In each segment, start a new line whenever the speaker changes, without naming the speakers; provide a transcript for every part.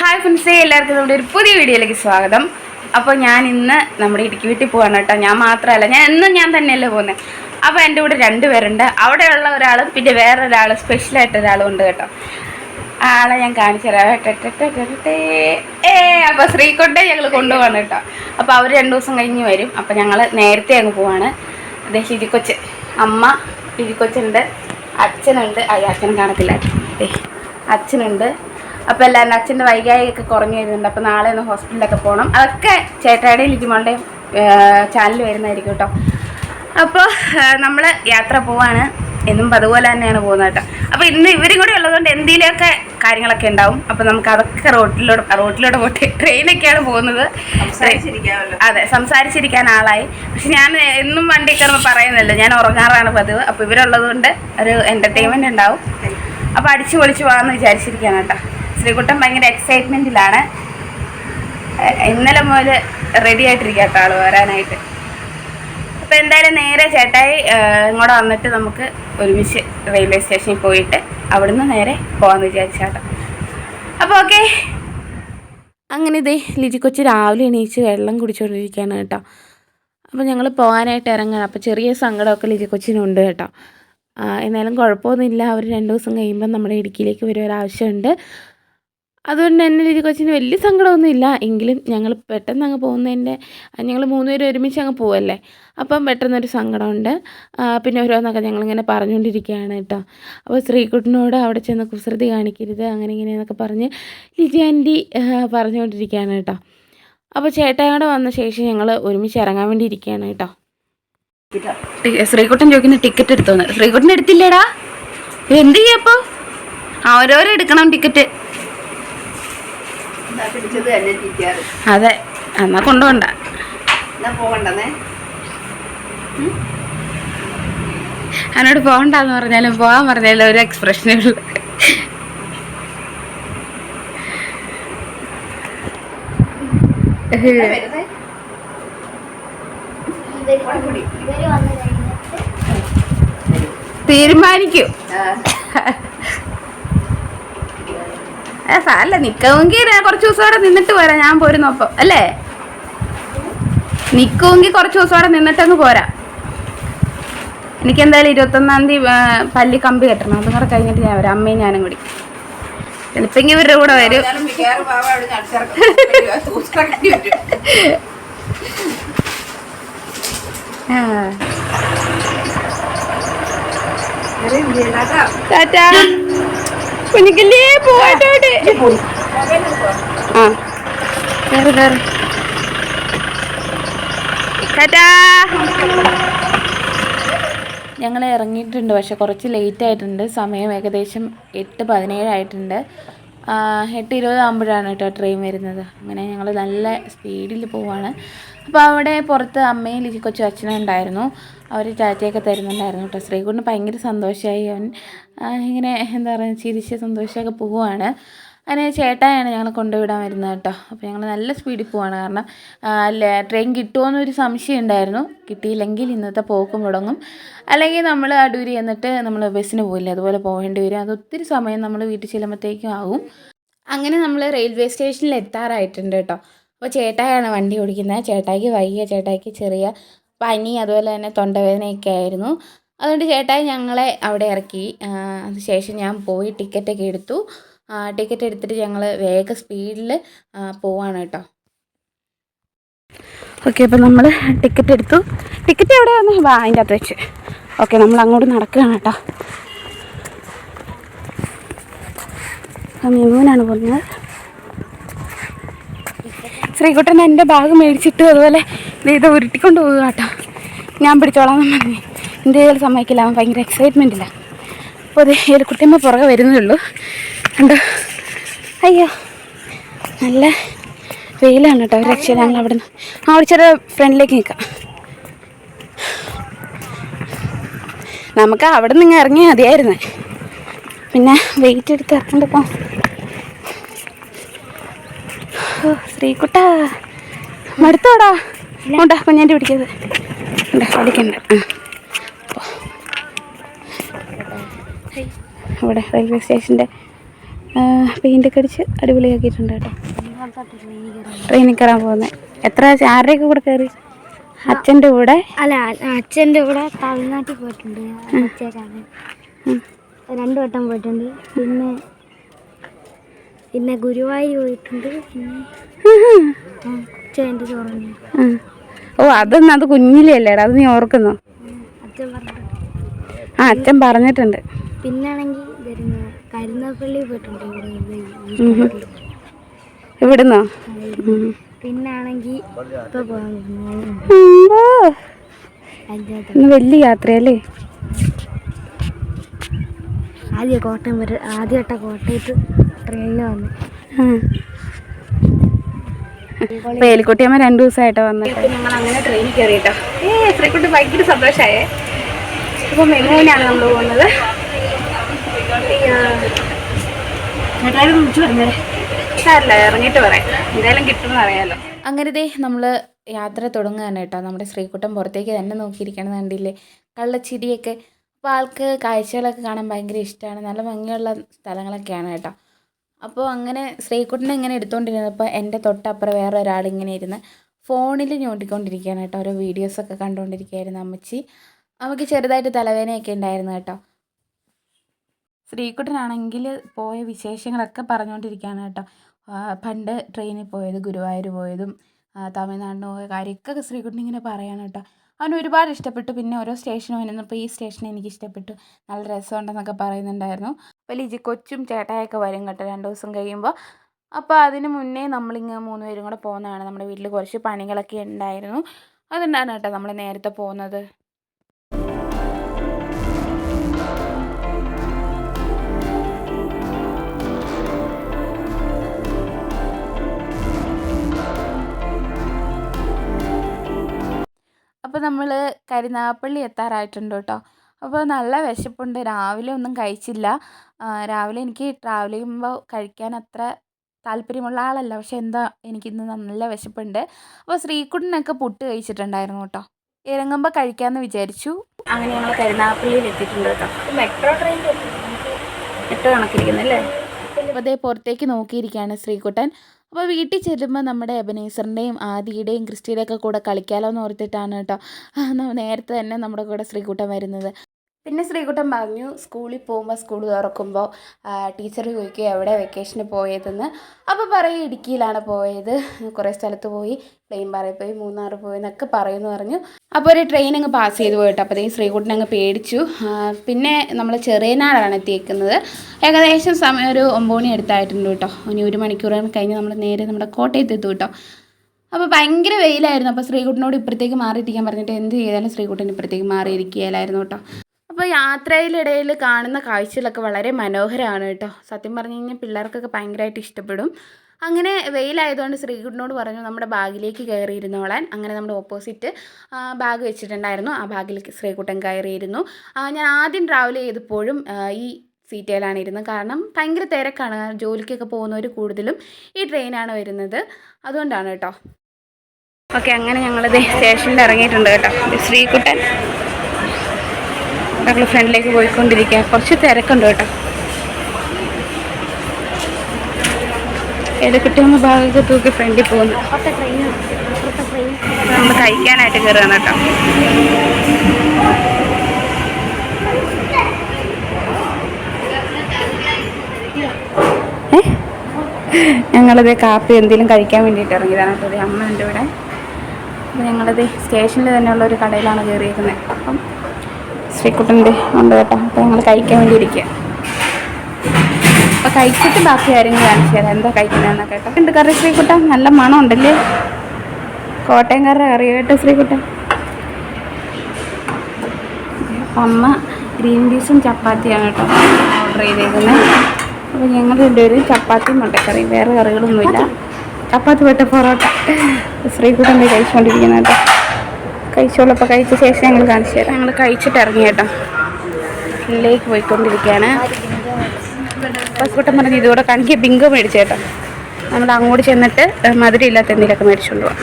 Hi ഫ്രണ്ട്സേ എല്ലാവർക്കും നമ്മുടെ ഒരു പുതിയ വീഡിയോയിലേക്ക് സ്വാഗതം. അപ്പോൾ ഞാൻ ഇന്ന് നമ്മുടെ ഇടുക്കി വീട്ടിൽ പോവാണ് കേട്ടോ. ഞാൻ മാത്രമല്ല ഞാൻ എന്നും ഞാൻ തന്നെയല്ലേ പോകുന്നത് അപ്പോൾ എന്റെ കൂടെ രണ്ടുപേരുണ്ട്. അവിടെയുള്ള ഒരാളും പിന്നെ വേറൊരാൾ സ്പെഷ്യലായിട്ട് ഒരാളും ഉണ്ട് കേട്ടോ. ആളെ ഞാൻ കാണിച്ചു. ഏ അപ്പോൾ ശ്രീകൊണ്ടെ ഞങ്ങൾ കൊണ്ടുപോകണം കേട്ടോ. അപ്പോൾ അവർ രണ്ട് ദിവസം കഴിഞ്ഞ് വരും. അപ്പോൾ ഞങ്ങൾ നേരത്തെ അങ്ങ് പോവാണ്. അതെ കൊച്ച്. അമ്മ ലിജിക്കൊച്ചുണ്ട് അച്ഛനുണ്ട്. അയ്യ അച്ഛൻ കാണത്തില്ല. അച്ഛനുണ്ട്. അപ്പോൾ എല്ലാവരും അച്ഛന്റെ വൈകാരികയൊക്കെ കുറഞ്ഞു വരുന്നുണ്ട്. അപ്പോൾ നാളെ ഒന്ന് ഹോസ്പിറ്റലിലൊക്കെ പോകണം അതൊക്കെ ചേട്ടായുടെയും ലിജിമോളുടെയും ചാനൽ വരുന്നതായിരിക്കും കേട്ടോ. അപ്പോൾ നമ്മൾ യാത്ര പോവാണ്. എന്നും അതുപോലെ തന്നെയാണ് പോകുന്നത് കേട്ടോ. അപ്പോൾ ഇന്ന് ഇവരും കൂടെ ഉള്ളതുകൊണ്ട് എന്തെങ്കിലുമൊക്കെ കാര്യങ്ങളൊക്കെ ഉണ്ടാവും. അപ്പോൾ നമുക്ക് അതൊക്കെ റോട്ടിലൂടെ റോട്ടിലൂടെ പോട്ടെ. ട്രെയിനൊക്കെയാണ് പോകുന്നത്. അതെ സംസാരിച്ചിരിക്കാൻ ആളായി. പക്ഷെ ഞാൻ എന്നും വണ്ടി കയറുമ്പോൾ പറയുന്നില്ല ഞാൻ ഉറങ്ങാറാണ് പതിവ്. അപ്പോൾ ഇവരുള്ളത് കൊണ്ട് ഒരു എന്റർടൈൻമെന്റ് ഉണ്ടാവും. അപ്പോൾ അടിച്ചു പൊളിച്ച് പോകാമെന്ന് വിചാരിച്ചിരിക്കുകയാണ് കേട്ടോ. ശ്രീകുട്ടൻ ഭയങ്കര എക്സൈറ്റ്മെന്റിലാണ് ഇന്നലെ മുതൽ റെഡി ആയിട്ടിരിക്കുക കേട്ടോ ആൾ വരാനായിട്ട്. അപ്പോൾ എന്തായാലും നേരെ ചേട്ടായി ഇങ്ങോട്ട് വന്നിട്ട് നമുക്ക് ഒരുമിച്ച് റെയിൽവേ സ്റ്റേഷനിൽ പോയിട്ട് അവിടുന്ന് നേരെ പോകാമെന്ന് വിചാരിച്ചാട്ടോ. അപ്പോൾ ഓക്കെ. അങ്ങനെ ഇതേ ലിജി കൊച്ച് രാവിലെ എണീച്ച് വെള്ളം കുടിച്ചുകൊണ്ടിരിക്കുകയാണ് കേട്ടോ. അപ്പോൾ ഞങ്ങൾ പോകാനായിട്ട് ഇറങ്ങണം. അപ്പോൾ ചെറിയ സങ്കടമൊക്കെ ലിജി കൊച്ചിനുണ്ട് കേട്ടോ. എന്നാലും കുഴപ്പമൊന്നുമില്ല. അവർ രണ്ട് ദിവസം കഴിയുമ്പം നമ്മുടെ ഇടുക്കിയിലേക്ക് വരും ഒരാവശ്യമുണ്ട് അതുകൊണ്ട് തന്നെ ലിജി കൊച്ചിന് വലിയ സങ്കടമൊന്നുമില്ല എങ്കിലും ഞങ്ങൾ പെട്ടെന്ന് അങ്ങ് പോകുന്നതിന്റെ ഞങ്ങൾ മൂന്നുപേരും ഒരുമിച്ച് അങ്ങ് പോവല്ലേ? അപ്പം പെട്ടെന്നൊരു സങ്കടമുണ്ട്. പിന്നെ ഓരോന്നൊക്കെ ഞങ്ങളിങ്ങനെ പറഞ്ഞുകൊണ്ടിരിക്കുകയാണ് കേട്ടോ. അപ്പോൾ ശ്രീകുട്ടനോട് അവിടെ ചെന്ന് കുസൃതി കാണിക്കരുത് അങ്ങനെ ഇങ്ങനെയെന്നൊക്കെ പറഞ്ഞ് ലിജി ആന്റി പറഞ്ഞുകൊണ്ടിരിക്കുകയാണ് കേട്ടോ. അപ്പോൾ ചേട്ടായോടെ വന്ന ശേഷം ഞങ്ങൾ ഒരുമിച്ച് ഇറങ്ങാൻ വേണ്ടി ഇരിക്കുകയാണ് കേട്ടോ. ശ്രീകുട്ടൻ ചോദിക്കുന്ന ടിക്കറ്റ് എടുത്തോന്ന്. ശ്രീകുട്ടൻ എടുത്തില്ലേടാ? എന്ത് ചെയ്യപ്പോ ഓരോരോ എടുക്കണം ടിക്കറ്റ്. അതെ എന്നാ കൊണ്ടുപോണ്ട.
പോകണ്ടെന്നേ
എന്നോട് പോകണ്ടെന്ന് പറഞ്ഞാലും പോകാൻ പറഞ്ഞാലും ഒരു എക്സ്പ്രഷനേ ഉള്ളൂ തീരുമാനിക്കൂ. ഏ സാരല്ല നിക്കുമെങ്കിൽ കുറച്ച് ദിവസം അവിടെ നിന്നിട്ട് പോരാ ഞാൻ പോരുന്നൊപ്പം അല്ലേ? നിക്കുമെങ്കിൽ കുറച്ച് ദിവസം അവിടെ നിന്നിട്ടങ്ങ് പോരാ. എനിക്ക് എന്തായാലും ഇരുപത്തൊന്നാം തീയതി പല്ലി കമ്പി കെട്ടണം അതും കൂടെ കഴിഞ്ഞിട്ട് ഞാൻ വരാം അമ്മയും ഞാനും കൂടി. ചിലപ്പോ ഇവരുടെ കൂടെ വരും. ടാറ്റാ. കുഞ്ഞിക്കല്ലേ? പോവാട്ടോട്ടെ ആ. കയറി കയറി ടാറ്റാ. ഞങ്ങൾ ഇറങ്ങിയിട്ടുണ്ട് പക്ഷെ കുറച്ച് ലേറ്റ് ആയിട്ടുണ്ട്. സമയം ഏകദേശം എട്ട് പതിനേഴായിട്ടുണ്ട് എട്ട് ഇരുപതാകുമ്പോഴാണ് കേട്ടോ ട്രെയിൻ വരുന്നത്. അങ്ങനെ ഞങ്ങൾ നല്ല സ്പീഡിൽ പോവാണ്. അപ്പോൾ അവിടെ പുറത്ത് അമ്മയും ലിജി കൊച്ചു അച്ഛനും ഉണ്ടായിരുന്നു. അവർ ടാറ്റയൊക്കെ തരുന്നുണ്ടായിരുന്നു കേട്ടോ. ശ്രീകുട്ടിന് ഭയങ്കര സന്തോഷമായി അവൻ ഇങ്ങനെ എന്താ പറയുക ചിരിച്ച് സന്തോഷമൊക്കെ പോവുകയാണ്. അങ്ങനെ ചേട്ടായാണ് ഞങ്ങൾ കൊണ്ടുവിടാൻ വരുന്നത് കേട്ടോ. അപ്പോൾ ഞങ്ങൾ നല്ല സ്പീഡിൽ പോവാണ്. കാരണം അല്ല ട്രെയിൻ കിട്ടുമോയെന്നൊരു സംശയം ഉണ്ടായിരുന്നു. കിട്ടിയില്ലെങ്കിൽ ഇന്നത്തെ പോക്കും മുടങ്ങും അല്ലെങ്കിൽ നമ്മൾ അടൂരി എന്നിട്ട് നമ്മൾ ബസ്സിന് പോയില്ലേ അതുപോലെ പോകേണ്ടി വരും. അത് ഒത്തിരി സമയം നമ്മൾ വീട്ടിൽ ചെല്ലുമ്പോഴത്തേക്കും ആകും അങ്ങനെ നമ്മൾ റെയിൽവേ സ്റ്റേഷനിൽ എത്താറായിട്ടുണ്ട് കേട്ടോ. അപ്പോൾ ചേട്ടായാണ് വണ്ടി ഓടിക്കുന്നത്. ചേട്ടായിക്ക് വയ്യ ചേട്ടായിക്ക് ചെറിയ പനി അതുപോലെ തന്നെ തൊണ്ടവേദനയൊക്കെ ആയിരുന്നു. അതുകൊണ്ട് ചേട്ടായി ഞങ്ങളെ അവിടെ ഇറക്കി. അതിനുശേഷം ഞാൻ പോയി ടിക്കറ്റൊക്കെ എടുത്തു. ടിക്കറ്റ് എടുത്തിട്ട് ഞങ്ങൾ വേഗ സ്പീഡിൽ പോവാണ് കേട്ടോ. ഓക്കെ അപ്പോൾ നമ്മൾ ടിക്കറ്റ് എടുത്തു. ടിക്കറ്റ് എവിടെ വന്നു വാ അതിന്റെ അകത്ത് വെച്ച്. ഓക്കെ നമ്മൾ അങ്ങോട്ട് നടക്കുകയാണ് കേട്ടോ. ആണ് പോകുന്നത്. ശ്രീകുട്ടൻ എന്റെ ബാഗ് മേടിച്ചിട്ട് അതുപോലെ ഇത് ഉരുട്ടിക്കൊണ്ട് പോകുക കേട്ടോ. ഞാൻ പിടിച്ചോളാം എന്ന് പറഞ്ഞു. എന്റെ കയ്യിൽ സമ്മതിക്കില്ല അവൻ ഭയങ്കര എക്സൈറ്റ്മെന്റില്ല അപ്പോൾ അത് ഏലിക്കുട്ടിയമ്മ പുറകെ വരുന്നേ ഉള്ളൂ. കണ്ടോ? അയ്യോ നല്ല വെയിലാണ് കേട്ടോ. രക്ഷ ഞങ്ങൾ അവിടെ നിന്ന് ആ വിളിച്ചത് ഫ്രണ്ടിലേക്ക് നിൽക്കാം. നമുക്ക് അവിടെ നിന്ന് ഇറങ്ങിയാൽ മതിയായിരുന്നു. പിന്നെ വെയിറ്റ് എടുത്ത് ഇറക്കണ്ടപ്പോൾ ശ്രീകുട്ട. മടുത്തോടാ. ഉണ്ടാ കുഞ്ഞാന്റെ പിടിക്കത് ഉണ്ടാ പഠിക്കണ്ട. ആ. ഇവിടെ റെയിൽവേ സ്റ്റേഷന്റെ പെയിന്റൊക്കെ അടിച്ച് അടിപൊളിയാക്കിയിട്ടുണ്ട് കേട്ടോ. ട്രെയിനിൽ കയറാൻ പോകുന്നത് എത്ര ആരുടെയൊക്കെ കൂടെ കയറി? അച്ഛന്റെ കൂടെ?
അല്ല അച്ഛന്റെ കൂടെ തമിഴ്നാട്ടിൽ പോയിട്ടുണ്ട്. രണ്ടു വട്ടം പോയിട്ടുണ്ട്. പിന്നെ പിന്നെ ഗുരുവായൂർ പോയിട്ടുണ്ട്. പിന്നെ അച്ഛന്റെ ചോറുണ്ട്
ഓ അതൊന്നും അത് കുഞ്ഞിലേ അല്ലേടാ അത് നീ ഓർക്കുന്നു.
അച്ഛൻ പറഞ്ഞിട്ടുണ്ട്.
ആ അച്ഛൻ പറഞ്ഞിട്ടുണ്ട്.
പിന്നാണെങ്കിൽ വരുന്ന കരുനാപ്പള്ളി പോയിട്ടുണ്ട്.
ഇവിടുന്നോ.
പിന്നാണെങ്കിൽ
ഇന്ന് വലിയ യാത്രയല്ലേ?
ആദ്യ കോട്ടയം വരെ ആദ്യമായിട്ട കോട്ടയത്ത് ട്രെയിനിൽ വന്നു
അപ്പൊ എലിക്കുട്ടിയമ്മ രണ്ടു ദിവസമായിട്ടോ വന്നിട്ട്. ഞങ്ങൾ അങ്ങനെ ട്രെയിനിൽ കയറിയിട്ടോ ഏ ശ്രീക്കുട്ടി ഭയങ്കര സന്തോഷമായേ ഇപ്പൊ മെങ്ങൂനാണ് നമ്മൾ പോകുന്നത് ചേട്ടായാലും വിളിച്ചു പറഞ്ഞേ സാറില്ല ഇറങ്ങിയിട്ട് പറയാം. എന്തായാലും കിട്ടുമെന്ന് അറിയാലോ. അങ്ങനെ ദേ നമ്മൾ യാത്ര തുടങ്ങുകയാണ് കേട്ടോ. നമ്മുടെ ശ്രീക്കുട്ടം പുറത്തേക്ക് തന്നെ നോക്കിയിരിക്കണം കണ്ടില്ലേ? കള്ളച്ചിരിയൊക്കെ. അപ്പോൾ ആൾക്ക് കാഴ്ചകളൊക്കെ കാണാൻ ഭയങ്കര ഇഷ്ടമാണ് നല്ല ഭംഗിയുള്ള സ്ഥലങ്ങളൊക്കെയാണ് കേട്ടോ. അപ്പോൾ അങ്ങനെ ശ്രീകുട്ടനെ ഇങ്ങനെ എടുത്തുകൊണ്ടിരുന്നപ്പോൾ എന്റെ തൊട്ടപ്പുറം വേറെ ഒരാൾ ഇങ്ങനെ ഇരുന്ന് ഫോണിൽ ഞോണ്ടിക്കൊണ്ടിരിക്കുകയാണ് കേട്ടോ. ഓരോ വീഡിയോസൊക്കെ കണ്ടുകൊണ്ടിരിക്കുകയായിരുന്നു അമ്മച്ചി. അവക്ക് ചെറുതായിട്ട് തലവേദനയൊക്കെ ഉണ്ടായിരുന്നു കേട്ടോ. ശ്രീകുട്ടനാണെങ്കിൽ പോയ വിശേഷങ്ങളൊക്കെ പറഞ്ഞുകൊണ്ടിരിക്കുകയാണ് കേട്ടോ. പണ്ട് ട്രെയിനിൽ പോയത് ഗുരുവായൂർ പോയതും തമിഴ്നാടിന് പോയ കാര്യമൊക്കെ ശ്രീകുട്ടൻ ഇങ്ങനെ പറയാണ് കേട്ടോ. അവന് ഒരുപാട് ഇഷ്ടപ്പെട്ടു. പിന്നെ ഓരോ സ്റ്റേഷനും വരുന്നപ്പോൾ ഈ സ്റ്റേഷൻ എനിക്ക് ഇഷ്ടപ്പെട്ടു. നല്ല രസമുണ്ടെന്നൊക്കെ പറയുന്നുണ്ടായിരുന്നു. അപ്പോൾ ലിജി കൊച്ചും ചേട്ടായൊക്കെ വരും കേട്ടോ രണ്ട് ദിവസം കഴിയുമ്പോൾ. അപ്പോൾ അതിന് മുന്നേ നമ്മളിങ്ങനെ മൂന്ന് പേരും കൂടെ പോകുന്നതാണ്. നമ്മുടെ വീട്ടിൽ കുറച്ച് പണികളൊക്കെ ഉണ്ടായിരുന്നു. അതുകൊണ്ടാണ് കേട്ടോ നമ്മൾ നേരത്തെ പോകുന്നത്? അപ്പോൾ നമ്മൾ കരുനാഗപ്പള്ളി എത്താറായിട്ടുണ്ട് കേട്ടോ അപ്പോൾ നല്ല വിശപ്പുണ്ട്. രാവിലെ ഒന്നും കഴിച്ചില്ല. രാവിലെ എനിക്ക് ട്രാവൽ ചെയ്യുമ്പോൾ കഴിക്കാൻ അത്ര താല്പര്യമുള്ള ആളല്ല. പക്ഷെ എന്താ എനിക്കിന്ന് നല്ല വിശപ്പുണ്ട്. അപ്പോൾ ശ്രീകുട്ടനൊക്കെ പുട്ട് കഴിച്ചിട്ടുണ്ടായിരുന്നു കേട്ടോ. ഇറങ്ങുമ്പോൾ കഴിക്കാമെന്ന് വിചാരിച്ചു. അങ്ങനെ ഞങ്ങൾ കരുനാഗപ്പള്ളിയിൽ എത്തിയിട്ടുണ്ട് കേട്ടോ.
മെട്രോ ട്രെയിൻ
എട്ട് കണക്കിരിക്കുന്നല്ലേ അപ്പോൾ അതേ പുറത്തേക്ക് നോക്കിയിരിക്കുകയാണ് ശ്രീകുട്ടൻ. അപ്പോൾ വീട്ടിൽ ചെല്ലുമ്പോൾ നമ്മുടെ എബനേസറിന്റെയും ആദിയുടെയും ക്രിസ്റ്റിയുടെയൊക്കെ കൂടെ കളിക്കാമല്ലോ എന്ന് ഓർത്തിട്ടാണ് കേട്ടോ. നേരത്തെ തന്നെ നമ്മുടെ കൂടെ ശ്രീകുട്ടൻ വരുന്നത്. പിന്നെ ശ്രീകുട്ടൻ പറഞ്ഞു സ്കൂളിൽ പോകുമ്പോൾ സ്കൂൾ തുറക്കുമ്പോൾ ടീച്ചർ ചോദിക്കുക എവിടെ വെക്കേഷന് പോയതെന്ന്? അപ്പോൾ പറയും ഇടുക്കിയിലാണ് പോയത്. കുറേ സ്ഥലത്ത് പോയി പ്ലെയിൻ പാറയിൽ പോയി മൂന്നാർ പോയി എന്നൊക്കെ പറയുമെന്ന് പറഞ്ഞു. അപ്പോൾ ഒരു ട്രെയിൻ അങ്ങ് പാസ് ചെയ്ത് പോയിട്ട് അപ്പോഴത്തേക്കും ശ്രീകുട്ടൻ അങ്ങ് പേടിച്ചു. പിന്നെ നമ്മൾ ചെറിയനാടാണ് എത്തിയേക്കുന്നത്. ഏകദേശം സമയം ഒരു ഒമ്പത് മണി അടുത്തായിട്ടുണ്ട് കേട്ടോ. ഇനി ഒരു മണിക്കൂർ കഴിഞ്ഞ് നമ്മൾ നേരെ നമ്മുടെ കോട്ടയത്ത് എത്തും കേട്ടോ. അപ്പോൾ ഭയങ്കര വെയിലായിരുന്നു. അപ്പോൾ ശ്രീകുട്ടനോട് ഇപ്പുറത്തേക്ക് മാറിയിരിക്കാൻ പറഞ്ഞിട്ട് എന്ത് ചെയ്താലും ശ്രീകുട്ടൻ ഇപ്പുറത്തേക്ക് മാറിയിരിക്കുകയില്ലായിരുന്നു കേട്ടോ. അപ്പോൾ യാത്രയിലിടയിൽ കാണുന്ന കാഴ്ചകളൊക്കെ വളരെ മനോഹരമാണ് കേട്ടോ. സത്യം പറഞ്ഞു കഴിഞ്ഞാൽ പിള്ളേർക്കൊക്കെ ഭയങ്കരമായിട്ട് ഇഷ്ടപ്പെടും. അങ്ങനെ വെയിലായതുകൊണ്ട് ശ്രീകുട്ടനോട് പറഞ്ഞു നമ്മുടെ ബാഗിലേക്ക് കയറിയിരുന്നോളാൻ. അങ്ങനെ നമ്മുടെ ഓപ്പോസിറ്റ് ബാഗ് വെച്ചിട്ടുണ്ടായിരുന്നു. ആ ബാഗിലേക്ക് ശ്രീകുട്ടൻ കയറിയിരുന്നു. ഞാൻ ആദ്യം ട്രാവൽ ചെയ്തപ്പോഴും ഈ സീറ്റയിലാണ് ഇരുന്നത്. കാരണം ഭയങ്കര തിരക്കാണ്. ജോലിക്കൊക്കെ പോകുന്നവർ കൂടുതലും ഈ ട്രെയിനാണ് വരുന്നത്. അതുകൊണ്ടാണ് കേട്ടോ. ഓക്കെ അങ്ങനെ ഞങ്ങളിത് സ്റ്റേഷനിൽ ഇറങ്ങിയിട്ടുണ്ട് കേട്ടോ. ശ്രീകുട്ടൻ. ഞങ്ങൾ ഫ്രണ്ടിലേക്ക് പോയിക്കൊണ്ടിരിക്കുക കുറച്ച് തിരക്കുണ്ട് കേട്ടോ. ഏത് കുട്ടിയമ്മ ഭാഗത്ത് തൂക്കി ഫ്രണ്ടിൽ പോകുന്നു. നമ്മൾ കഴിക്കാനായിട്ട് കയറുകയാണ് കേട്ടോ. ഞങ്ങളത് കാപ്പി എന്തെങ്കിലും കഴിക്കാൻ വേണ്ടിയിട്ട് ഇറങ്ങിയതാണ് കേട്ടോ. അമ്മ എന്റെ ഇവിടെ. അപ്പോൾ ഞങ്ങളത് സ്റ്റേഷനിൽ തന്നെയുള്ള ഒരു കടയിലാണ് കയറിയിരിക്കുന്നത് അപ്പം ശ്രീകുട്ടന്റെ ഉണ്ട് കേട്ടോ അപ്പോൾ ഞങ്ങൾ കഴിക്കാൻ വേണ്ടി ഇരിക്കുക അപ്പോൾ കഴിച്ചിട്ട് ബാക്കി കാര്യങ്ങൾ കാണിച്ചു തരാം. എന്താ കഴിക്കുന്നതെന്നൊക്കെ കേട്ടോ. ഉണ്ട് കറി ശ്രീകുട്ട നല്ല മണം ഉണ്ടല്ലേ കോട്ടയംകാരുടെ കറി കേട്ടോ ശ്രീകുട്ടൻ. അമ്മ ഗ്രീൻ പീസും ചപ്പാത്തിയാണ് കേട്ടോ ഓർഡർ ചെയ്തേക്കുന്നത് അപ്പോൾ ഞങ്ങൾ രണ്ടുപേരും ചപ്പാത്തിയും മുട്ടക്കറിയും. വേറെ കറികളൊന്നുമില്ല. ചപ്പാത്തി പെട്ട പൊറോട്ട. ശ്രീക്കുട്ടന്റെ കഴിച്ചുകൊണ്ടിരിക്കുന്നത് കേട്ടോ. കഴിച്ചോളപ്പോൾ കഴിച്ച ശേഷം ഞങ്ങൾ കാണിച്ചു തരാം. ഞങ്ങൾ കഴിച്ചിട്ട് ഇറങ്ങി കേട്ടോ ഉള്ളിലേക്ക് പോയിക്കൊണ്ടിരിക്കുകയാണ്. പസുകുട്ടൻ പറഞ്ഞ് ഇതുകൂടെ കാണിക്കുക ബിങ്കോ മേടിച്ചേട്ടോ. നമ്മൾ അങ്ങോട്ട് ചെന്നിട്ട് മധുരം ഇല്ലാത്ത എന്തെങ്കിലുമൊക്കെ മേടിച്ചുകൊണ്ട് പോവാം.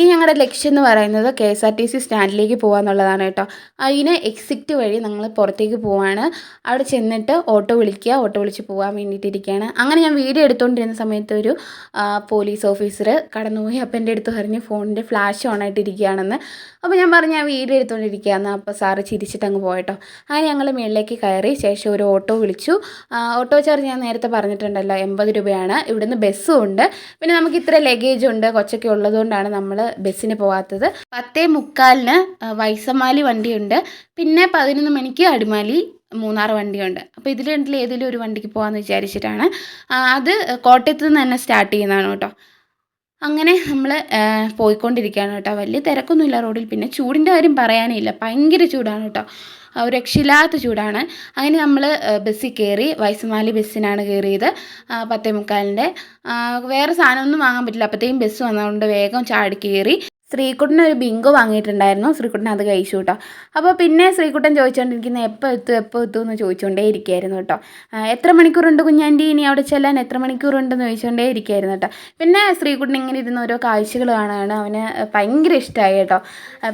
ഇനി ഞങ്ങളുടെ ലക്ഷ്യം എന്ന് പറയുന്നത് K S R T C സ്റ്റാൻഡിലേക്ക് പോകാന്നുള്ളതാണ് കേട്ടോ. അതിന് എക്സിറ്റ് വഴി ഞങ്ങൾ പുറത്തേക്ക് പോവാണ്. അവിടെ ചെന്നിട്ട് ഓട്ടോ വിളിക്കുക ഓട്ടോ വിളിച്ച് പോകാൻ വേണ്ടിയിട്ടിരിക്കുകയാണ് അങ്ങനെ ഞാൻ വീഡിയോ എടുത്തുകൊണ്ടിരുന്ന സമയത്ത് ഒരു പോലീസ് ഓഫീസർ കടന്നുപോയി അപ്പം എന്റെ അടുത്ത് പറഞ്ഞ് ഫോണിന്റെ ഫ്ലാഷ് ഓൺ ആയിട്ടിരിക്കുകയാണെന്ന് അപ്പോൾ ഞാൻ പറഞ്ഞു ഞാൻ വീഡിയോ എടുത്തുകൊണ്ടിരിക്കുകയാണ് അപ്പോൾ സാറ് ചിരിച്ചിട്ട് അങ്ങ് പോയിട്ടോ. അങ്ങനെ ഞങ്ങൾ മുകളിലേക്ക് കയറി ശേഷം ഒരു ഓട്ടോ വിളിച്ചു. ഓട്ടോ ചാർജ് ഞാൻ നേരത്തെ പറഞ്ഞിട്ടുണ്ടല്ലോ എൺപത് രൂപയാണ്. ഇവിടുന്ന് ബസ്സും ഉണ്ട്. പിന്നെ നമുക്ക് ഇത്ര ലഗേജ് ഉണ്ട് കൊച്ചൊക്കെ ഉള്ളതുകൊണ്ടാണ് നമ്മൾ ബസ്സിന് പോകാത്തത്. പത്തേ മുക്കാലിന് വൈസമാലി വണ്ടിയുണ്ട്. പിന്നെ പതിനൊന്ന് മണിക്ക് അടിമാലി മൂന്നാർ വണ്ടിയുണ്ട്. അപ്പോൾ ഇതിൽ രണ്ടിൽ ഏതെങ്കിലും ഒരു വണ്ടിക്ക് പോകാമെന്ന് വിചാരിച്ചിട്ടാണ്. അത് കോട്ടയത്ത് നിന്ന് തന്നെ സ്റ്റാർട്ട് ചെയ്യുന്നതാണ് കേട്ടോ. അങ്ങനെ നമ്മൾ പോയിക്കൊണ്ടിരിക്കുകയാണ് കേട്ടോ. വലിയ തിരക്കൊന്നുമില്ല റോഡിൽ. പിന്നെ ചൂടിന്റെ കാര്യം പറയാനില്ല. ഭയങ്കര ചൂടാണ് കേട്ടോ. ഒരു രക്ഷയില്ലാത്ത ചൂടാണ്. അങ്ങനെ നമ്മൾ ബസ്സിൽ കയറി വൈസമാലി ബസ്സിനാണ് കയറിയത്. പത്തേ മുക്കാലിന്റെ. വേറെ സാധനമൊന്നും വാങ്ങാൻ പറ്റില്ല. അപ്പോഴത്തേക്കും ബസ് വന്നതുകൊണ്ട് വേഗം ചാടി കയറി. ശ്രീകുട്ടന് ഒരു ബിങ്കോ വാങ്ങിയിട്ടുണ്ടായിരുന്നു. ശ്രീകുട്ടൻ അത് കഴിച്ചു കേട്ടോ. അപ്പോൾ പിന്നെ ശ്രീകുട്ടൻ ചോദിച്ചുകൊണ്ടിരിക്കുന്ന എപ്പോൾ എത്തും? എപ്പോൾ എത്തും? എന്ന് ചോദിച്ചുകൊണ്ടേ ഇരിക്കുകയായിരുന്നു കേട്ടോ. എത്ര മണിക്കൂറുണ്ട് കുഞ്ഞാന്റെ? ഇനി അവിടെ ചെല്ലാൻ എത്ര മണിക്കൂറുണ്ടെന്ന് ചോദിച്ചുകൊണ്ടേ ഇരിക്കുകയായിരുന്നു കേട്ടോ. പിന്നെ ശ്രീകുട്ടൻ ഇങ്ങനെ ഇരുന്ന് ഓരോ കാഴ്ചകൾ കാണുകയാണ് അവന് ഭയങ്കര ഇഷ്ടമായി കേട്ടോ.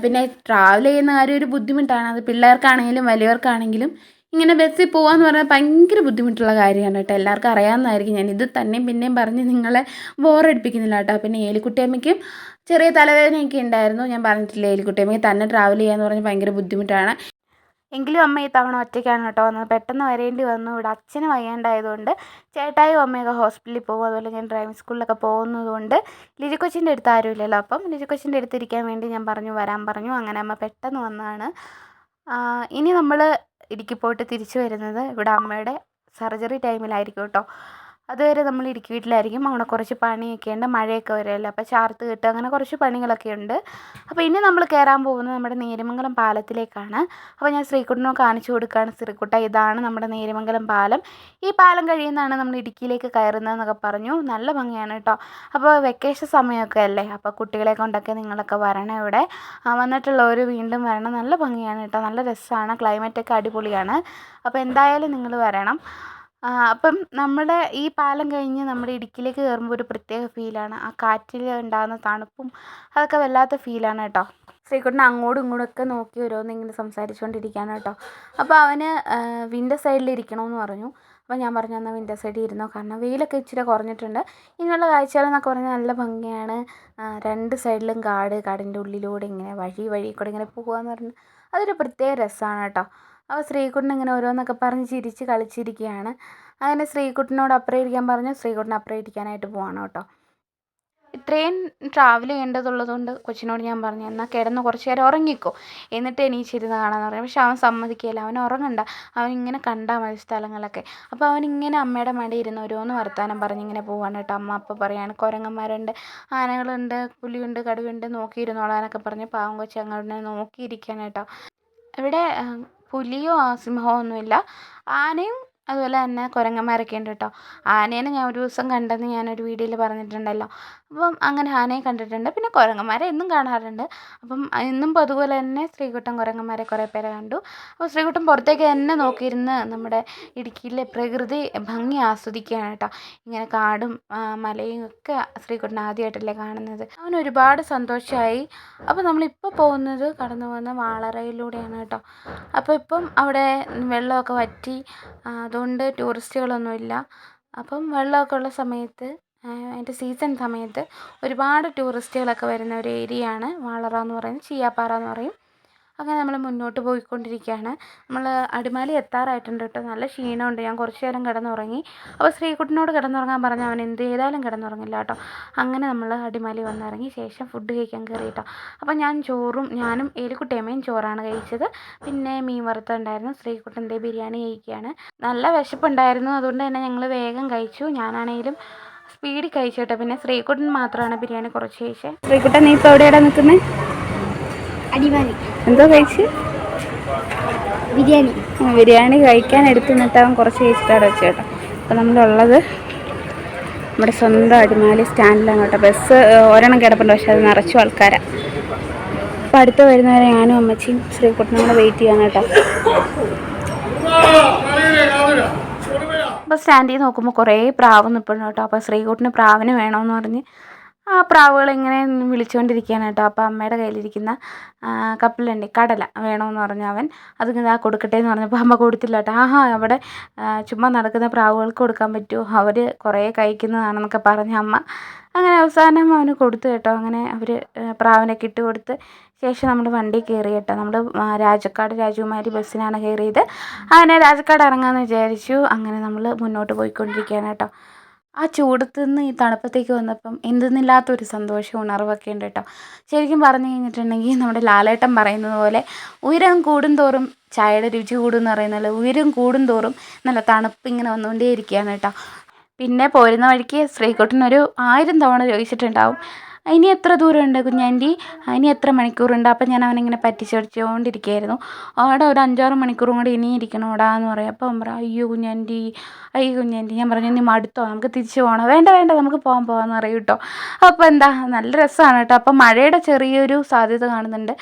പിന്നെ ട്രാവൽ ചെയ്യുന്ന കാര്യം ഒരു ബുദ്ധിമുട്ടാണ്. അത് പിള്ളേർക്കാണെങ്കിലും വലിയവർക്കാണെങ്കിലും ഇങ്ങനെ ബസ്സിൽ പോകാന്ന് പറഞ്ഞാൽ ഭയങ്കര ബുദ്ധിമുട്ടുള്ള കാര്യമാണ് കേട്ടോ. എല്ലാവർക്കും അറിയാവുന്നതായിരിക്കും. ഞാൻ ഇത് തന്നെയും പിന്നെയും പറഞ്ഞ് നിങ്ങളെ ബോറടിപ്പിക്കുന്നില്ല കേട്ടോ. പിന്നെ ഏലിക്കുട്ടിയമ്മയ്ക്കും ചെറിയ തലവേദനയൊക്കെ ഉണ്ടായിരുന്നു. ഞാൻ പറഞ്ഞിട്ടില്ല എലിക്കുട്ടിയമ്മയ്ക്ക് തന്നെ ട്രാവൽ ചെയ്യാന്ന് പറഞ്ഞ് ഭയങ്കര ബുദ്ധിമുട്ടാണ്. എങ്കിലും അമ്മ ഈ തവണ ഒറ്റയ്ക്കാണ് കേട്ടോ വന്നത്. പെട്ടെന്ന് വരേണ്ടി വന്നു. ഇവിടെ അച്ഛന് വയ്യാണ്ടായതുകൊണ്ട് ചേട്ടായും അമ്മയൊക്കെ ഹോസ്പിറ്റലിൽ പോകും. അതുപോലെ ഞാൻ ഡ്രൈവിംഗ് സ്കൂളിലൊക്കെ പോകുന്നതുകൊണ്ട് ലിജിക്കൊച്ചിന്റെ അടുത്ത് ആരുമില്ലല്ലോ. അപ്പം ലിജിക്കൊച്ചിന്റെ അടുത്ത് ഇരിക്കാൻ വേണ്ടി ഞാൻ പറഞ്ഞു വരാൻ പറഞ്ഞു. അങ്ങനെ അമ്മ പെട്ടെന്ന് വന്നതാണ്. ഇനി നമ്മൾ ഇടുക്കി പോയിട്ട് തിരിച്ചു വരുന്നത് ഇവിടെ അമ്മയുടെ സർജറി ടൈമിലായിരിക്കും കേട്ടോ. അതുവരെ നമ്മൾ ഇടുക്കി വീട്ടിലായിരിക്കും. അവിടെ കുറച്ച് പണിയൊക്കെ ഉണ്ട്. മഴയൊക്കെ വരുമല്ലോ അപ്പോൾ ചാർത്ത് കെട്ട് അങ്ങനെ കുറച്ച് പണികളൊക്കെ ഉണ്ട്. അപ്പോൾ ഇനി നമ്മൾ കയറാൻ പോകുന്നത് നമ്മുടെ നേര്യമംഗലം പാലത്തിലേക്കാണ്. അപ്പോൾ ഞാൻ ശ്രീകുട്ടനെ കാണിച്ചു കൊടുക്കുകയാണ്. ശ്രീകുട്ട ഇതാണ് നമ്മുടെ നേര്യമംഗലം പാലം. ഈ പാലം കഴിയുന്നതാണ് നമ്മൾ ഇടുക്കിയിലേക്ക് കയറുന്നതെന്നൊക്കെ പറഞ്ഞു. നല്ല ഭംഗിയാണ് കേട്ടോ. അപ്പോൾ വെക്കേഷൻ സമയമൊക്കെ അല്ലേ? അപ്പോൾ കുട്ടികളെ കൊണ്ടൊക്കെ നിങ്ങളൊക്കെ വരണം ഇവിടെ. വന്നിട്ടുള്ളവർ വീണ്ടും വരണം. നല്ല ഭംഗിയാണ് കേട്ടോ. നല്ല രസമാണ്. ക്ലൈമറ്റൊക്കെ അടിപൊളിയാണ്. അപ്പോൾ എന്തായാലും നിങ്ങൾ വരണം. ആ, അപ്പം നമ്മുടെ ഈ പാലം കഴിഞ്ഞ് നമ്മുടെ ഇടുക്കിയിലേക്ക് കയറുമ്പോൾ ഒരു പ്രത്യേക ഫീലാണ്. ആ കാറ്റിൽ ഉണ്ടാകുന്ന തണുപ്പും അതൊക്കെ വല്ലാത്ത ഫീലാണ് കേട്ടോ. ശ്രീകുട്ടൻ അങ്ങോട്ടും ഇങ്ങോട്ടും ഒക്കെ നോക്കി ഓരോന്ന് ഇങ്ങനെ സംസാരിച്ചുകൊണ്ടിരിക്കുകയാണ് കേട്ടോ. അപ്പോൾ അവന് വിൻഡോ സൈഡിൽ ഇരിക്കണമെന്ന് പറഞ്ഞു. അപ്പോൾ ഞാൻ പറഞ്ഞു എന്നാൽ വിൻഡോ സൈഡിൽ ഇരുന്നോ. കാരണം വെയിലൊക്കെ ഇച്ചിരി കുറഞ്ഞിട്ടുണ്ട്. ഇങ്ങനെയുള്ള കാഴ്ചകളെന്നൊക്കെ പറഞ്ഞാൽ നല്ല ഭംഗിയാണ്. രണ്ട് സൈഡിലും കാട് കാടിന്റെ ഉള്ളിലൂടെ ഇങ്ങനെ വഴി വഴി കൂടെ ഇങ്ങനെ പോകുക എന്ന് പറഞ്ഞാൽ അതൊരു പ്രത്യേക രസമാണ് കേട്ടോ. അപ്പോൾ ശ്രീകുട്ടൻ ഇങ്ങനെ ഓരോന്നൊക്കെ പറഞ്ഞ് ചിരിച്ച് കളിച്ചിരിക്കുകയാണ്. അങ്ങനെ ശ്രീകുട്ടനോട് അപ്പുറം ഇരിക്കാൻ പറഞ്ഞു. ശ്രീകുട്ടൻ അപ്പുറം ഇരിക്കാനായിട്ട് പോവാണ് കേട്ടോ. ഇത്രയും ട്രാവൽ ചെയ്യേണ്ടതുള്ളതുകൊണ്ട് കൊച്ചിനോട് ഞാൻ പറഞ്ഞു എന്നാൽ കിടന്ന് കുറച്ച് നേരം ഉറങ്ങിക്കോ. എന്നിട്ട് എണീച്ചിരുന്ന് കാണാമെന്ന് പറഞ്ഞു. പക്ഷെ അവൻ സമ്മതിക്കുകയില്ല. അവൻ ഉറങ്ങണ്ട. അവൻ ഇങ്ങനെ കണ്ടാൽ മതി സ്ഥലങ്ങളൊക്കെ. അപ്പോൾ അവൻ ഇങ്ങനെ അമ്മയുടെ മടി ഇരുന്ന് ഓരോന്ന് വർത്താനം പറഞ്ഞ് ഇങ്ങനെ പോവാണ് കേട്ടോ. അമ്മ അപ്പം പറയാണ് കുരങ്ങന്മാരുണ്ട് ആനകളുണ്ട് പുലിയുണ്ട് കടുവയുണ്ട് നോക്കിയിരുന്നോളാനൊക്കെ പറഞ്ഞ് പാവം കൊച്ചി അങ്ങോട്ട് നോക്കിയിരിക്കുകയാണ് ഇവിടെ പുലിയോ സിംഹമോ ഒന്നുമില്ല. ആനയും അതുപോലെ തന്നെ കുരങ്ങന്മാരൊക്കെ ഉണ്ട് കേട്ടോ. ആനേനെ ഞാൻ ഒരു ദിവസം കണ്ടെന്ന് ഞാനൊരു വീഡിയോയിൽ പറഞ്ഞിട്ടുണ്ടല്ലോ. അപ്പം അങ്ങനെ ആനയെ കണ്ടിട്ടുണ്ട്. പിന്നെ കുരങ്ങന്മാരെ എന്നും കാണാറുണ്ട്. അപ്പം ഇന്നും അതുപോലെ തന്നെ ശ്രീകുട്ടൻ കുരങ്ങന്മാരെ കുറേ പേരെ കണ്ടു. അപ്പോൾ ശ്രീകുട്ടൻ പുറത്തേക്ക് തന്നെ നോക്കിയിരുന്ന് നമ്മുടെ ഇടുക്കിയിലെ പ്രകൃതി ഭംഗി ആസ്വദിക്കുകയാണ് കേട്ടോ. ഇങ്ങനെ കാടും മലയും ഒക്കെ ശ്രീകുട്ടൻ ആദ്യമായിട്ടല്ലേ കാണുന്നത്. അവൻ ഒരുപാട് സന്തോഷമായി അപ്പോൾ നമ്മളിപ്പോൾ പോകുന്നത് കടന്നു പോകുന്ന വാളറയിലൂടെയാണ് കേട്ടോ. അപ്പോൾ ഇപ്പം അവിടെ വെള്ളമൊക്കെ വറ്റി അതുകൊണ്ട് ടൂറിസ്റ്റുകളൊന്നുമില്ല. അപ്പം വെള്ളമൊക്കെ ഉള്ള സമയത്ത് അതിന്റെ സീസൺ സമയത്ത് ഒരുപാട് ടൂറിസ്റ്റുകളൊക്കെ വരുന്ന ഒരു ഏരിയയാണ് വാളറ എന്ന് പറയുന്നത് ചീയാപ്പാറ എന്ന് പറയും. അങ്ങനെ നമ്മൾ മുന്നോട്ട് പോയിക്കൊണ്ടിരിക്കുകയാണ്. നമ്മൾ അടിമാലി എത്താറായിട്ടുണ്ട് കേട്ടോ. നല്ല ക്ഷീണമുണ്ട്. ഞാൻ കുറച്ച് നേരം കിടന്നുറങ്ങി. അപ്പോൾ ശ്രീകുട്ടനോട് കിടന്നുറങ്ങാൻ പറഞ്ഞ അവൻ എന്ത് ചെയ്താലും കിടന്നുറങ്ങില്ല കേട്ടോ. അങ്ങനെ നമ്മൾ അടിമാലി വന്നിറങ്ങി. ശേഷം ഫുഡ് കഴിക്കാൻ കയറി കേട്ടോ അപ്പോൾ ഞാൻ ചോറും ഞാനും ഏലിക്കുട്ടിയമ്മയും ചോറാണ് കഴിച്ചത്. പിന്നെ മീൻ വറുത്തുണ്ടായിരുന്നു ശ്രീകുട്ടന്റെ ബിരിയാണി കഴിക്കുകയാണ്. നല്ല വിശപ്പുണ്ടായിരുന്നു. അതുകൊണ്ട് തന്നെ ഞങ്ങൾ വേഗം കഴിച്ചു. ഞാനാണെങ്കിലും സ്പീഡിൽ കഴിച്ചോട്ടെ. പിന്നെ ശ്രീകുട്ടൻ മാത്രമാണ് ബിരിയാണി കുറച്ച് കഴിച്ചത് ശ്രീകുട്ടൻ നീ ഇപ്പോൾ എവിടെയാണ് നിൽക്കുന്നത്
അടിമാലി
എന്തോ കഴിച്ച്?
ബിരിയാണി.
ബിരിയാണി കഴിക്കാൻ എടുത്തു നിന്നിട്ട് അവൻ കുറച്ച് കഴിച്ചിട്ടാണ് വെച്ചേട്ടാ. അപ്പൊ അപ്പോൾ നമ്മളുള്ളത് നമ്മുടെ സ്വന്തം അടിമാലി സ്റ്റാൻഡിലാണ് കേട്ടോ ബസ് ഒരെണ്ണം കിടപ്പുണ്ട്. പക്ഷെ അത് നിറച്ചു ആൾക്കാരാണ് അപ്പോൾ അടുത്ത് വരുന്നവരെ ഞാനും അമ്മച്ചിയും ശ്രീകുട്ടനും കൂടെ വെയിറ്റ് ചെയ്യാൻ കേട്ടോ അപ്പോൾ സ്റ്റാൻഡിൽ നോക്കുമ്പോൾ കുറേ പ്രാവ് നിൽപ്പുണ്ട് കേട്ടോ. അപ്പോൾ ശ്രീകുട്ടിന് പ്രാവിന് വേണമെന്ന് പറഞ്ഞ് ആ പ്രാവുകൾ ഇങ്ങനെ വിളിച്ചുകൊണ്ടിരിക്കുകയാണ് കേട്ടോ. അപ്പോൾ അമ്മയുടെ കയ്യിലിരിക്കുന്ന കപ്പിലുണ്ട് കടല വേണമെന്ന് പറഞ്ഞു അവൻ അത് ആ കൊടുക്കട്ടെ എന്ന് പറഞ്ഞപ്പോൾ അമ്മ കൊടുത്തില്ല കേട്ടോ. ആഹാ അവിടെ ചുമ്മാ നടക്കുന്ന പ്രാവുകൾക്ക് കൊടുക്കാൻ പറ്റുമോ? അവർ കുറേ കഴിക്കുന്നതാണെന്നൊക്കെ പറഞ്ഞ അമ്മ അങ്ങനെ അവസാനം അവന് കൊടുത്തു കേട്ടോ. അങ്ങനെ അവർ പ്രാവിനൊക്കെ ഇട്ട് കൊടുത്ത് ശേഷം നമ്മൾ വണ്ടി കയറി കേട്ടോ. നമ്മൾ രാജക്കാട് രാജകുമാരി ബസ്സിനാണ് കയറിയത് അങ്ങനെ രാജക്കാട് ഇറങ്ങാമെന്ന് വിചാരിച്ചു. അങ്ങനെ നമ്മൾ മുന്നോട്ട് പോയിക്കൊണ്ടിരിക്കുകയാണ് കേട്ടോ. ആ ചൂടത്ത് നിന്ന് ഈ തണുപ്പത്തേക്ക് വന്നപ്പം എന്തെന്നില്ലാത്തൊരു സന്തോഷ ഉണർവൊക്കെ ഉണ്ട് കേട്ടോ. ശരിക്കും പറഞ്ഞു കഴിഞ്ഞിട്ടുണ്ടെങ്കിൽ നമ്മുടെ ലാലേട്ടൻ പറയുന്നത് പോലെ ഉയരം കൂടുന്തോറും ചായയുടെ രുചി കൂടും എന്ന് പറയുന്നത് ഉയരം കൂടുന്തോറും നല്ല തണുപ്പ് ഇങ്ങനെ വന്നുകൊണ്ടേ ഇരിക്കുകയാണ് കേട്ടോ. പിന്നെ പോരുന്ന വഴിക്ക് ശ്രീകുട്ടനൊരു ആയിരം തവണ ചോദിച്ചിട്ടുണ്ടാവും ഇനി എത്ര ദൂരമുണ്ട് കുഞ്ഞാന്റി? ഇനി എത്ര മണിക്കൂറുണ്ട്? അപ്പം ഞാൻ അവനിങ്ങനെ പറ്റിച്ചടിച്ചുകൊണ്ടിരിക്കുകയായിരുന്നു അവിടെ ഒരു അഞ്ചാറ് മണിക്കൂറും കൂടി ഇനി ഇരിക്കണോടാ എന്ന് പറയും. അപ്പോൾ പറ അയ്യോ കുഞ്ഞാന്റി അയ്യോ കുഞ്ഞാന്റി. ഞാൻ പറഞ്ഞു ഇനി മടുത്തോ നമുക്ക് തിരിച്ചു പോകണം വേണ്ട വേണ്ട നമുക്ക് പോകാൻ പോകാമെന്ന് പറയും കേട്ടോ. അപ്പോൾ എന്താ നല്ല രസമാണ് കേട്ടോ. അപ്പോൾ മഴയുടെ ചെറിയൊരു സാധ്യത കാണുന്നുണ്ട്.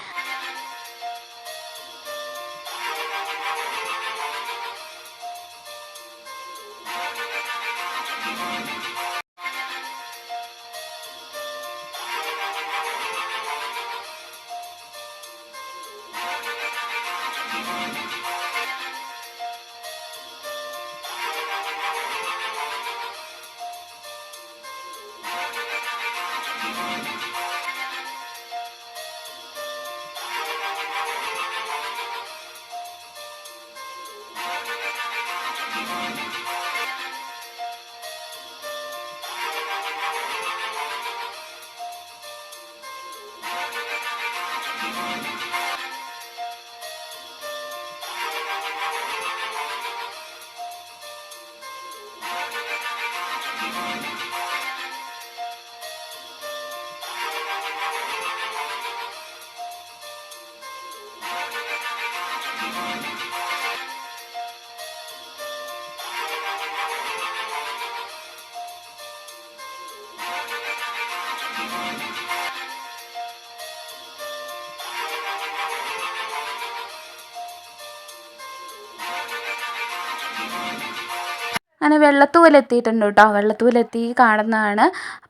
അങ്ങനെ വെള്ളത്തൂവൽ എത്തിയിട്ടുണ്ട് കേട്ടോ വെള്ളത്തൂവൽ എത്തി കാണുന്നതാണ്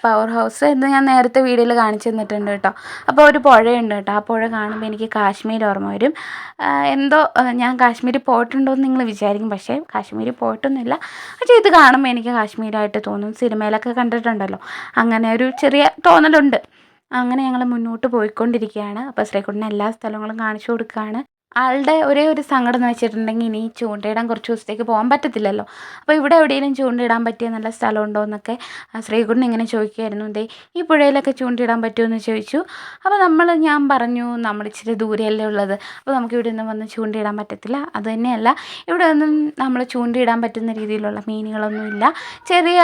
പവർ ഹൗസ് എന്ന് ഞാൻ നേരത്തെ വീഡിയോയിൽ കാണിച്ചു തന്നിട്ടുണ്ട് കേട്ടോ അപ്പോൾ ഒരു പുഴയുണ്ട് കേട്ടോ ആ പുഴ കാണുമ്പോൾ എനിക്ക് കാശ്മീർ ഓർമ്മ വരും. എന്തോ ഞാൻ കാശ്മീരിൽ പോയിട്ടുണ്ടോ എന്ന് നിങ്ങൾ വിചാരിക്കും. പക്ഷേ കാശ്മീരിൽ പോയിട്ടൊന്നുമില്ല. പക്ഷേ ഇത് കാണുമ്പോൾ എനിക്ക് കാശ്മീരായിട്ട് തോന്നും. സിനിമയിലൊക്കെ കണ്ടിട്ടുണ്ടല്ലോ. അങ്ങനെ ഒരു ചെറിയ തോന്നലുണ്ട്. അങ്ങനെ ഞങ്ങൾ മുന്നോട്ട് പോയിക്കൊണ്ടിരിക്കുകയാണ്. അപ്പോൾ ശ്രീകുട്ടന് എല്ലാ സ്ഥലങ്ങളും കാണിച്ചു കൊടുക്കുകയാണ്. ആളുടെ ഒരേ ഒരു സങ്കടം എന്ന് വെച്ചിട്ടുണ്ടെങ്കിൽ ഇനി ചൂണ്ടയിടാൻ കുറച്ച് ദിവസത്തേക്ക് പോകാൻ പറ്റത്തില്ലല്ലോ. അപ്പോൾ ഇവിടെ എവിടെയെങ്കിലും ചൂണ്ടയിടാൻ പറ്റിയ നല്ല സ്ഥലമുണ്ടോ എന്നൊക്കെ ആ ശ്രീകുട്ടൻ ഇങ്ങനെ ചോദിക്കുമായിരുന്നു ദേ ഈ പുഴയിലൊക്കെ ചൂണ്ടയിടാൻ പറ്റുമോ എന്ന് ചോദിച്ചു. അപ്പോൾ നമ്മൾ ഞാൻ പറഞ്ഞു നമ്മൾ ഇച്ചിരി ദൂരെയല്ലേ ഉള്ളത്. അപ്പോൾ നമുക്ക് ഇവിടെ നിന്ന് വന്ന് ചൂണ്ടയിടാൻ പറ്റത്തില്ല. അത് തന്നെയല്ല ഇവിടെ ഒന്നും നമ്മൾ ചൂണ്ടയിടാൻ പറ്റുന്ന രീതിയിലുള്ള മീനുകളൊന്നും ഇല്ല. ചെറിയ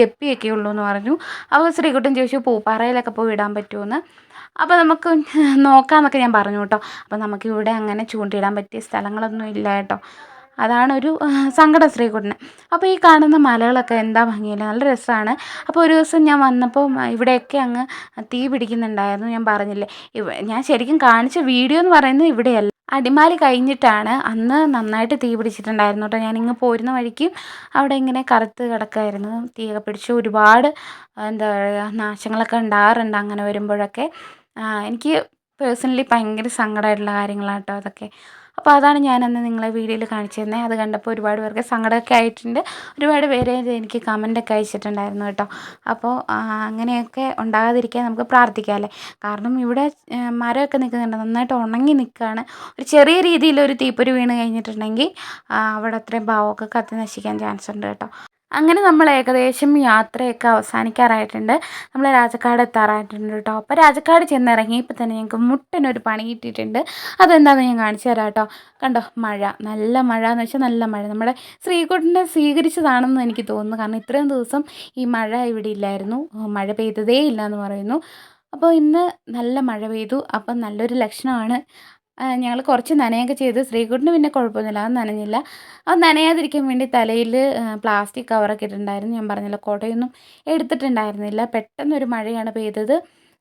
ഗപ്പിയൊക്കെ ഉള്ളൂ എന്ന് പറഞ്ഞു. അപ്പോൾ ശ്രീകുട്ടൻ ചോദിച്ചു പൂപ്പാറയിലൊക്കെ പോയി ഇടാൻ പറ്റുമോയെന്ന് അപ്പോൾ നമുക്ക് നോക്കാമെന്നൊക്കെ ഞാൻ പറഞ്ഞു കേട്ടോ. അപ്പോൾ നമുക്ക് ഇവിടെ അങ്ങനെ ചൂണ്ടയിടാൻ പറ്റിയ സ്ഥലങ്ങളൊന്നും ഇല്ല കേട്ടോ. അതാണൊരു ഒരു സങ്കടം ശ്രീകുട്ടന് അപ്പോൾ ഈ കാണുന്ന മലകളൊക്കെ എന്താ ഭംഗിയില്ല നല്ല രസമാണ് അപ്പോൾ ഒരു ദിവസം ഞാൻ വന്നപ്പോൾ ഇവിടെയൊക്കെ അങ്ങ് തീ പിടിക്കുന്നുണ്ടായിരുന്നു. ഞാൻ പറഞ്ഞില്ലേ ഞാൻ ശരിക്കും കാണിച്ച വീഡിയോ എന്ന് പറയുന്നത് ഇവിടെയല്ല. അടിമാലി കഴിഞ്ഞിട്ടാണ് അന്ന് നന്നായിട്ട് തീ പിടിച്ചിട്ടുണ്ടായിരുന്നു കേട്ടോ. ഞാനിങ്ങ് പോരുന്ന വഴിക്ക് അവിടെ ഇങ്ങനെ കറുത്ത് കിടക്കായിരുന്നു. തീയൊക്കെ പിടിച്ച് ഒരുപാട് എന്താ പറയുക നാശങ്ങളൊക്കെ ഉണ്ടാകാറുണ്ട് അങ്ങനെ വരുമ്പോഴൊക്കെ. എനിക്ക് പേഴ്സണലി ഭയങ്കര സങ്കടമായിട്ടുള്ള കാര്യങ്ങളാണ് കേട്ടോ അതൊക്കെ. അപ്പോൾ അതാണ് ഞാനന്ന് നിങ്ങളെ വീഡിയോയിൽ കാണിച്ചു തന്നത് അത് കണ്ടപ്പോൾ ഒരുപാട് പേർക്ക് സങ്കടമൊക്കെ ആയിട്ടുണ്ട്. ഒരുപാട് പേര് എനിക്ക് കമന്റൊക്കെ അയച്ചിട്ടുണ്ടായിരുന്നു കേട്ടോ. അപ്പോൾ അങ്ങനെയൊക്കെ ഉണ്ടാകാതിരിക്കാൻ നമുക്ക് പ്രാർത്ഥിക്കാമല്ലേ കാരണം ഇവിടെ മരമൊക്കെ നിൽക്കുന്നുണ്ട്. നന്നായിട്ട് ഉണങ്ങി നിൽക്കുകയാണ്. ഒരു ചെറിയ രീതിയിൽ ഒരു തീപ്പൊരി വീണ് കഴിഞ്ഞിട്ടുണ്ടെങ്കിൽ അവിടെ അത്രയും ഭാവമൊക്കെ കത്തി നശിക്കാൻ ചാൻസ് ഉണ്ട് കേട്ടോ. അങ്ങനെ നമ്മൾ ഏകദേശം യാത്രയൊക്കെ അവസാനിക്കാറായിട്ടുണ്ട്. നമ്മൾ രാജക്കാട് എത്താറായിട്ടുണ്ട് കേട്ടോ. അപ്പോൾ രാജക്കാട് ചെന്നിറങ്ങിയപ്പോൾ തന്നെ ഞങ്ങൾക്ക് മുട്ടനൊരു പണി കിട്ടിയിട്ടുണ്ട്. അതെന്താണെന്ന് ഞാൻ കാണിച്ചു തരാം കേട്ടോ. കണ്ടോ? മഴ. നല്ല മഴ എന്ന് വെച്ചാൽ നല്ല മഴ. നമ്മുടെ ശ്രീകുട്ടനെ സ്വീകരിച്ചതാണെന്ന് എനിക്ക് തോന്നുന്നു. കാരണം ഇത്രയും ദിവസം ഈ മഴ ഇവിടെ ഇല്ലായിരുന്നു. മഴ പെയ്തതേ ഇല്ല എന്ന് പറയുന്നു. അപ്പോൾ ഇന്ന് നല്ല മഴ പെയ്തു. അപ്പം നല്ലൊരു ലക്ഷണമാണ് ഞങ്ങൾ കുറച്ച് നനയൊക്കെ ചെയ്ത് ശ്രീകുട്ടിന് പിന്നെ കുഴപ്പമൊന്നുമില്ല. അത് നനഞ്ഞില്ല. അത് നനയാതിരിക്കാൻ വേണ്ടി തലയിൽ പ്ലാസ്റ്റിക് കവറൊക്കെ ഇട്ടിട്ടുണ്ടായിരുന്നു. ഞാൻ പറഞ്ഞല്ലോ കുടയൊന്നും എടുത്തിട്ടുണ്ടായിരുന്നില്ല. പെട്ടെന്നൊരു മഴയാണ് പെയ്തത്.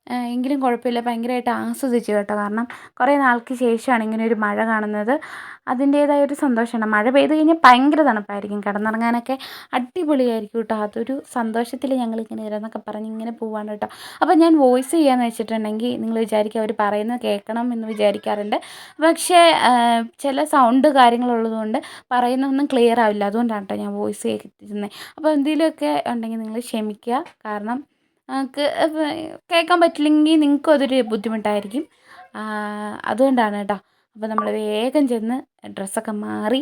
എങ്കിലും കുഴപ്പമില്ല. ഭയങ്കരമായിട്ട് ആസ്വദിച്ചു കേട്ടോ. കാരണം കുറേ നാൾക്ക് ശേഷമാണ് ഇങ്ങനെ ഒരു മഴ കാണുന്നത്. അതിന്റേതായ ഒരു സന്തോഷമാണ് മഴ പെയ്ത് കഴിഞ്ഞാൽ ഭയങ്കര തണുപ്പായിരിക്കും. കിടന്നുറങ്ങാനൊക്കെ അടിപൊളിയായിരിക്കും കേട്ടോ. അതൊരു സന്തോഷത്തിൽ ഞങ്ങളിങ്ങനെ ഇരുന്നൊക്കെ പറഞ്ഞ് ഇങ്ങനെ പോവാണ് കേട്ടോ. അപ്പോൾ ഞാൻ വോയിസ് ചെയ്യാമെന്ന് വെച്ചിട്ടുണ്ടെങ്കിൽ നിങ്ങൾ വിചാരിക്കുക അവർ പറയുന്നത് കേൾക്കണം എന്ന് വിചാരിക്കാറുണ്ട്. പക്ഷേ ചില സൗണ്ട് കാര്യങ്ങളുള്ളതുകൊണ്ട് പറയുന്നതൊന്നും ക്ലിയർ ആവില്ല. അതുകൊണ്ടാണ് കേട്ടോ ഞാൻ വോയിസ് കേൾക്കുന്നത് അപ്പോൾ എന്തെങ്കിലുമൊക്കെ ഉണ്ടെങ്കിൽ നിങ്ങൾ ക്ഷമിക്കുക. കാരണം കേൾക്കാൻ പറ്റില്ലെങ്കിൽ നിങ്ങൾക്കും അതൊരു ബുദ്ധിമുട്ടായിരിക്കും. അതുകൊണ്ടാണ് കേട്ടോ. അപ്പോൾ നമ്മൾ വേഗം ചെന്ന് ഡ്രസ്സൊക്കെ മാറി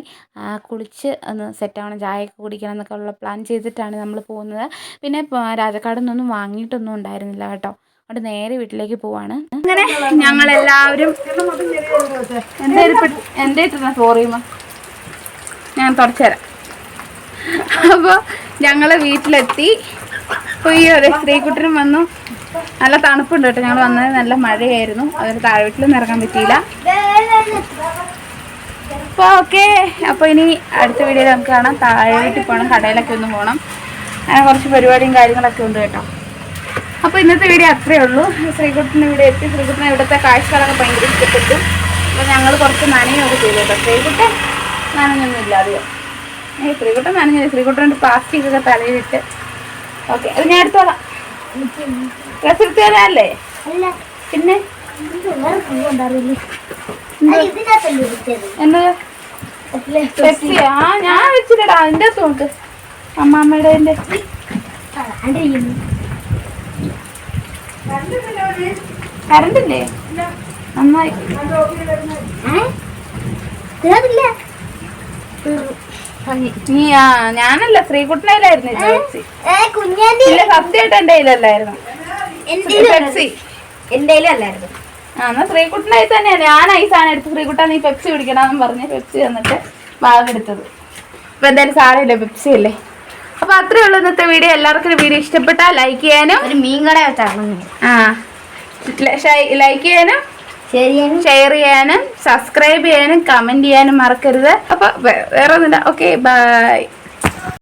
കുളിച്ച് ഒന്ന് സെറ്റാവണം ചായയൊക്കെ കുടിക്കണം എന്നൊക്കെ ഉള്ള പ്ലാൻ ചെയ്തിട്ടാണ് നമ്മൾ പോകുന്നത്. പിന്നെ രാജക്കാട് നിന്നൊന്നും വാങ്ങിയിട്ടൊന്നും ഉണ്ടായിരുന്നില്ല കേട്ടോ. അവിടെ നേരെ വീട്ടിലേക്ക് പോവാണ്. അങ്ങനെ ഞങ്ങളെല്ലാവരും എന്തായാലും എന്റെ സോറി ഞാൻ തുടച്ചുതരാം അപ്പോൾ ഞങ്ങൾ വീട്ടിലെത്തി. അയ്യോ അതെ ശ്രീകുട്ടനും വന്നു. നല്ല തണുപ്പുണ്ട് കേട്ടോ. ഞങ്ങൾ വന്നത് നല്ല മഴയായിരുന്നു. അതൊരു താഴെ വീട്ടിലൊന്നും ഇറങ്ങാൻ പറ്റിയില്ല. അപ്പോൾ ഓക്കെ. അപ്പോൾ ഇനി അടുത്ത വീഡിയോയിൽ നമുക്ക് കാണാം. താഴെ വീട്ടിൽ പോകണം കടയിലൊക്കെ ഒന്ന് പോകണം അങ്ങനെ കുറച്ച് പരിപാടിയും കാര്യങ്ങളൊക്കെ ഉണ്ട് കേട്ടോ. അപ്പോൾ ഇന്നത്തെ വീഡിയോ അത്രയേ ഉള്ളൂ. ശ്രീകുട്ടന്റെ വീഡിയോ എത്തി. ശ്രീകുട്ടനെ ഇവിടുത്തെ കാഴ്ചകളൊക്കെ ഭയങ്കര ഇഷ്ടപ്പെട്ടു. അപ്പോൾ ഞങ്ങൾ കുറച്ച് നനയൊക്കെ ചെയ്തു കേട്ടോ. ശ്രീകുട്ടൻ നനഞ്ഞൊന്നും ഇല്ല അധികം ശ്രീകുട്ടൻ നനഞ്ഞില്ല. ശ്രീകുട്ടന്റെ പ്ലാസ്റ്റിക് ഒക്കെ തലയിലിട്ട് ഓക്കെ അത് ഞാൻ എടുത്തോളാം. ഡ്രസ് എടുത്ത് തരാല്ലേ? പിന്നെ? ആ ഞാൻ വെച്ചില്ലടാ അകത്ത് നോക്ക് അമ്മാമ്മയുടെ എന്റെ
അതിന്റെ
ഇല്ലേ നന്നായി.
തീർന്നില്ല
നീ ആ ഞാനല്ല ശ്രീകുട്ടനയിലായിരുന്നു പെപ്സി ഇല്ല സത്യമായിട്ട് കയ്യിലല്ലായിരുന്നു. പെപ്സി.
എന്റെ അല്ലായിരുന്നു
ആ എന്നാ ശ്രീകുട്ടനായി തന്നെയാണ്. ഞാൻ ഈ സാധനം എടുത്ത് ശ്രീകുട്ടാ നീ പെപ്സി കുടിക്കണമെന്ന് പറഞ്ഞ് പെപ്സി തന്നിട്ട് ഭാഗമെടുത്തത് അപ്പൊ എന്തായാലും സാരമില്ല പെപ്സി അല്ലേ? അപ്പൊ അത്രേ ഉള്ളൂ ഇന്നത്തെ വീഡിയോ. എല്ലാവർക്കും വീഡിയോ ഇഷ്ടപ്പെട്ടാൽ ലൈക്ക് ചെയ്യാനും
ഒരു മീൻ കട വെച്ചാണ്.
ആ ലൈക്ക് ചെയ്യാനും ഷെയർ ചെയ്യാനും സബ്സ്ക്രൈബ് ചെയ്യാനും കമന്റ് ചെയ്യാനും മറക്കരുത്. അപ്പൊ വേ- വേറെ ഒന്നുമില്ല ഓക്കെ ബൈ